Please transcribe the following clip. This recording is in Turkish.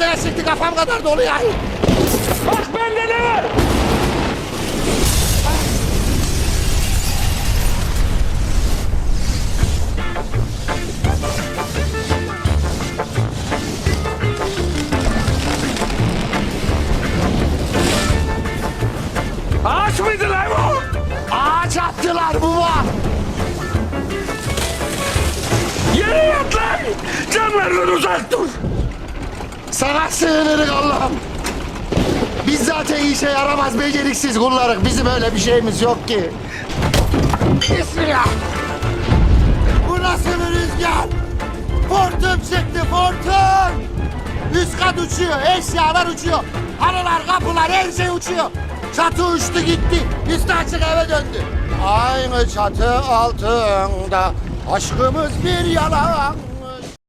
ortaya çıktı kafam kadar dolu ya. Bak bende ne var? Ağaç mıydı lan bu? Ağaç attılar baba. Canlarından uzak dur! Sana sığınırız Allah'ım. Biz zaten işe yaramaz beceriksiz kullarık. Bizim öyle bir şeyimiz yok ki. Bismillah. Bu nasıl bir rüzgar? Fortum çıktı fortum. Üst kat uçuyor, eşyalar uçuyor. Halılar, kapılar, her şey uçuyor. Çatı uçtu gitti, üstü açık eve döndü. Aynı çatı altında aşkımız bir yalan.